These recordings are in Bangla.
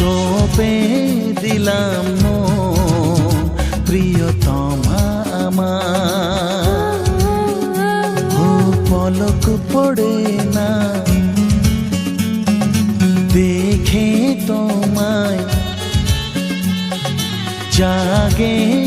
সপে দিলাম প্রিয়তম আমার। পলক পড়ে না দেখে তোমায় জাগে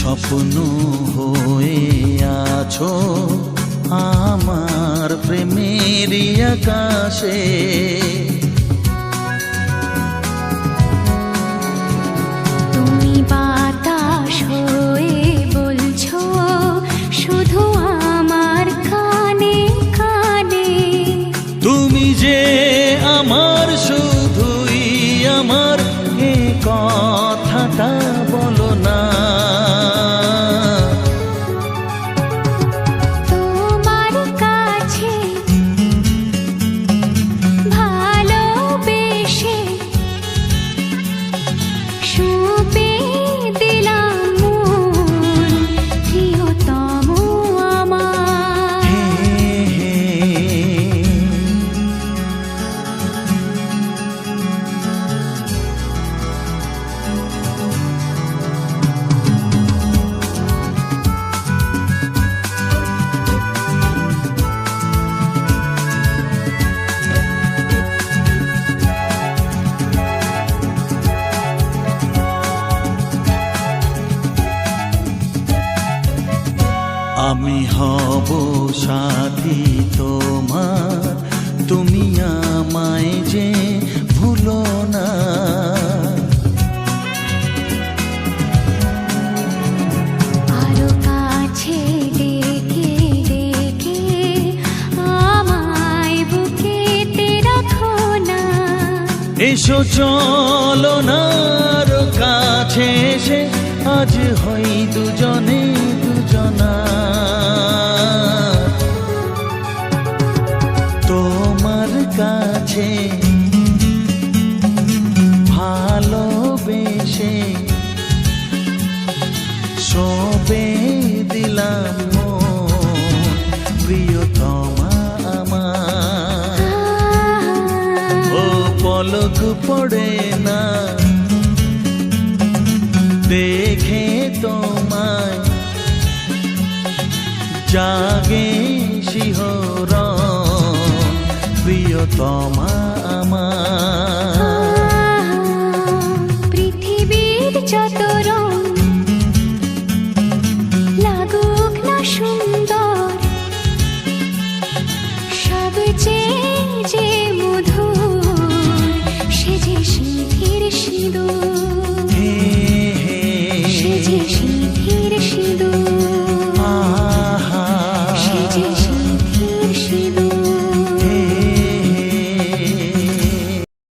স্বপ্ন হয়ে আছো আমার প্রেমের আকাশে। আমি হব সাথী তোমার। তুমি আমায় যে ভুলো না। এসো চলো না কাছে এসে আজ হই দুজনা পলক পড়ে না। দেখে তোমায় জাগে শিহর প্রিয়তমা আমার